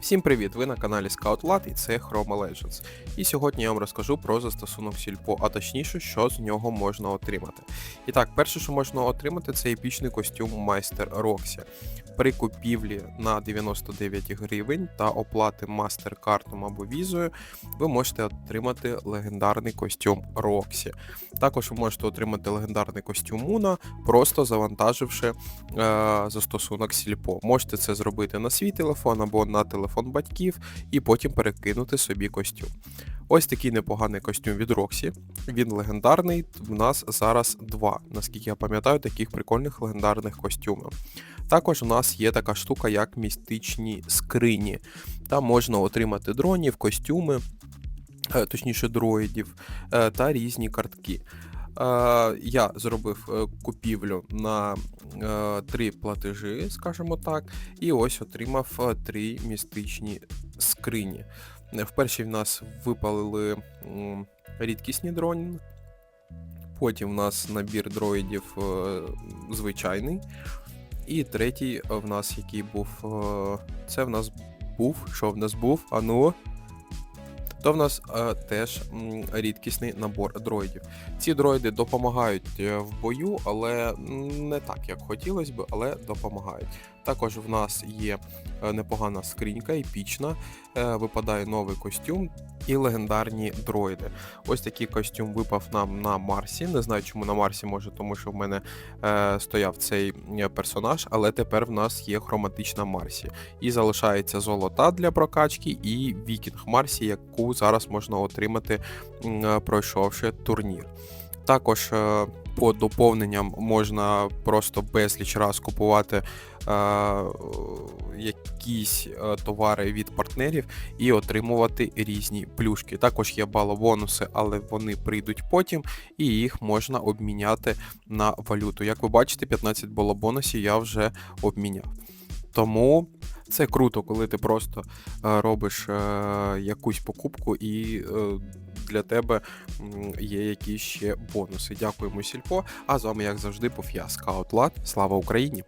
Всім привіт! Ви на каналі ScoutLat і це Chroma Legends. І сьогодні я вам розкажу про застосунок Сільпо, а точніше, що з нього можна отримати. І так, перше, що можна отримати, це епічний костюм майстер Роксі. При купівлі на 99 гривень та оплати мастер-картом або візою, ви можете отримати легендарний костюм Роксі. Також ви можете отримати легендарний костюм Муна, просто завантаживши е, застосунок Сільпо. Можете це зробити на свій телефон або на телефон батьків, і потім перекинути собі костюм. Ось такий непоганий костюм від Роксі. Він легендарний. В нас зараз два, наскільки я пам'ятаю, таких прикольних легендарних костюмів. Також у нас є така штука, як містичні скрині. Там можна отримати дронів, костюми, е, точніше дроїдів е, та різні картки. Е, Я зробив е, купівлю на е, три платежі, скажімо так, і ось отримав три містичні скрині. В першій в нас випалили рідкісні дрони. Потім в нас набір дроїдів звичайний. І третій в нас, який був. Це в нас був. Що в нас був? А ну. То в нас е, теж м, рідкісний набор дроїдів. Ці дроїди допомагають е, в бою, але не так, як хотілося б, але допомагають. Також в нас є е, непогана скринька, епічна, е, випадає новий костюм і легендарні дроїди. Ось такий костюм випав нам на Марсі. Не знаю, чому на Марсі, може, тому що в мене е, стояв цей е, персонаж, але тепер в нас є хроматична Марсі. І залишається золота для прокачки, і Вікінг Марсі, яку зараз можна отримати, е, пройшовши турнір. Також е, по доповненням можна просто безліч раз купувати е, якісь е, товари від партнерів і отримувати різні плюшки. Також є балобонуси, але вони прийдуть потім, і їх можна обміняти на валюту. Як ви бачите, 15 балобонусів я вже обміняв. Тому це круто, коли ти просто е, робиш е, якусь покупку і е, для тебе є якісь ще бонуси. Дякуємо, Сільпо. А з вами, як завжди, був я, Скаут. Слава Україні!